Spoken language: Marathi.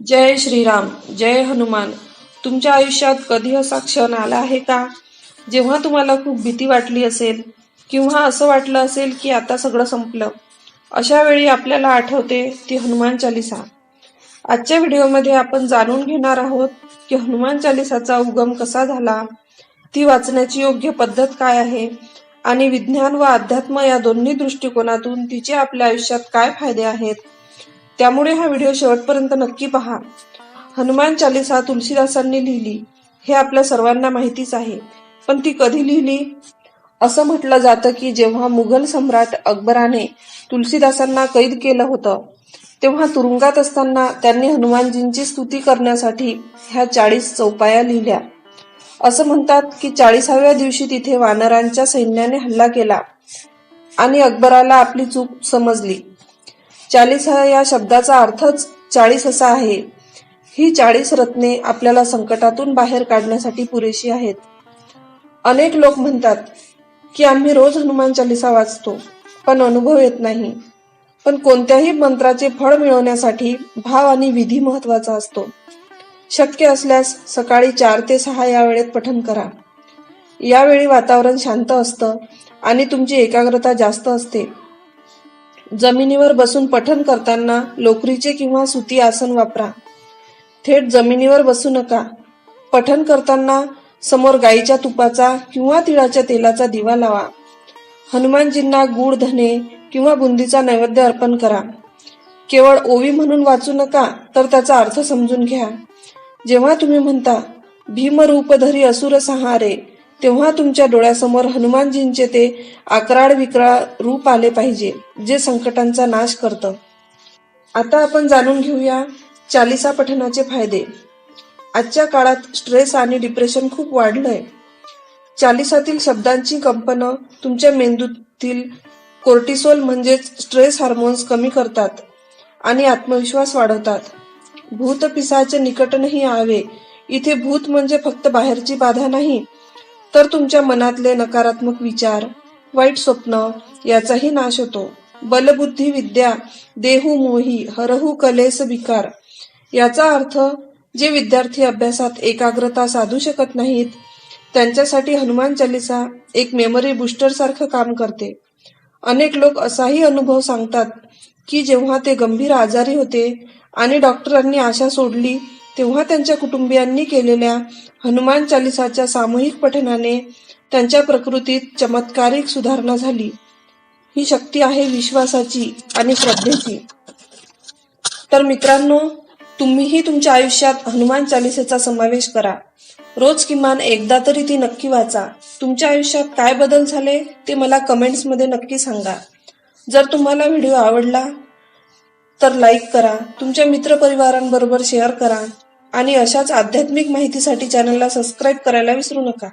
जय श्रीराम जय हनुमान. तुमच्या आयुष्यात कधी असा क्षण आला आहे का? जेव्हा तुम्हाला खूप भीती वाटली असेल किंवा असं वाटलं असेल की आता सगळं संपलं अशा वेळी आपल्याला आठवते ती हनुमान चालिसा. आजच्या व्हिडिओमध्ये आपण जाणून घेणार आहोत की हनुमान चालिसाचा उगम कसा झाला ती वाचण्याची योग्य पद्धत काय आहे आणि विज्ञान व अध्यात्म या दोन्ही दृष्टिकोनातून तिचे आपल्या आयुष्यात काय फायदे आहेत त्यामुळे हा व्हिडिओ शेवटपर्यंत नक्की पहा. हनुमान चालिसा तुलसीदासांनी लिहिली. हे आपल्या सर्वांना माहितीच आहे. पण ती कधी लिहिली? असं म्हटलं जातं की जेव्हा मुघल सम्राट अकबराने तुलसीदासांना कैद केलं होतं तेव्हा तुरुंगात असताना त्यांनी हनुमानजींची स्तुती करण्यासाठी ह्या चाळीस चौपाया लिहिल्या. असं म्हणतात की चाळीसाव्या दिवशी तिथे वानरांच्या सैन्याने हल्ला केला आणि अकबराला आपली चूक समजली. चाळीस हा या शब्दाचा अर्थच चाळीस असा आहे. ही चाळीस रत्ने आपल्याला संकटातून बाहेर काढण्यासाठी पुरेशी आहेत. अनेक लोक म्हणतात की आम्ही रोज हनुमान चालिसा वाचतो पण अनुभव येत नाही. पण कोणत्याही मंत्राचे फळ मिळवण्यासाठी भाव आणि विधी महत्त्वाचा असतो. शक्य असल्यास सकाळी चार ते सहा या वेळेत पठन करा. यावेळी वातावरण शांत असतं आणि तुमची एकाग्रता जास्त असते. जमिनीवर बसून पठन करताना लोकरीचे किंवा सुती आसन वापरा. थेट जमिनीवर बसू नका. पठन करताना समोर गाईच्या तुपाचा किंवा तिळाच्या तेलाचा दिवा लावा. हनुमानजींना गुड धने किंवा बुंदीचा नैवेद्य अर्पण करा. केवळ ओवी म्हणून वाचू नका तर त्याचा अर्थ समजून घ्या. जेव्हा तुम्ही म्हणता भीमरूपधरी असुर संहारे तेव्हा तुमच्या डोळ्यासमोर हनुमानजींचे ते आकराळ विक्राळ रूप आले पाहिजे जे संकटांचा नाश करतं. आता आपण जाणून घेऊया चालिसा पठनाचे फायदे. आजच्या काळात स्ट्रेस आणि डिप्रेशन खूप वाढलंय. चालिसातील शब्दांची कंपनं तुमच्या मेंदूतील कोर्टिसोल म्हणजेच स्ट्रेस हार्मोन्स कमी करतात आणि आत्मविश्वास वाढवतात. भूत पिसाचे निकटनही आवे. इथे भूत म्हणजे फक्त बाहेरची बाधा नाही तर तुमच्या मनातले नकारात्मक विचार वाईट स्वप्न याचाही नाश होतो. बलबुद्धी विद्या देहू मोही हरहू कलेस विकार याचा अर्थ जे विद्यार्थी अभ्यासात एकाग्रता साधू शकत नाहीत त्यांच्यासाठी हनुमान चालिसा एक मेमरी बुस्टर सारखं काम करते. अनेक लोक असाही अनुभव सांगतात की जेव्हा ते गंभीर आजारी होते आणि डॉक्टरांनी आशा सोडली तेव्हा त्यांच्या कुटुंबियांनी केलेल्या हनुमान चालिसाच्या सामूहिक पठनाने त्यांच्या प्रकृतीत चमत्कारिक सुधारणा झाली. ही शक्ती आहे विश्वासाची आणि श्रद्धेची. तर मित्रांनो तुम्हीही तुमच्या आयुष्यात हनुमान चालिसेचा समावेश करा. रोज किमान एकदा तरी ती नक्की वाचा. तुमच्या आयुष्यात काय बदल झाले ते मला कमेंट्समध्ये नक्की सांगा. जर तुम्हाला व्हिडिओ आवडला तर लाईक करा तुमच्या मित्रपरिवारांबरोबर शेअर करा आणि अशाच आध्यात्मिक माहितीसाठी चॅनलला सबस्क्राईब करायला विसरू नका.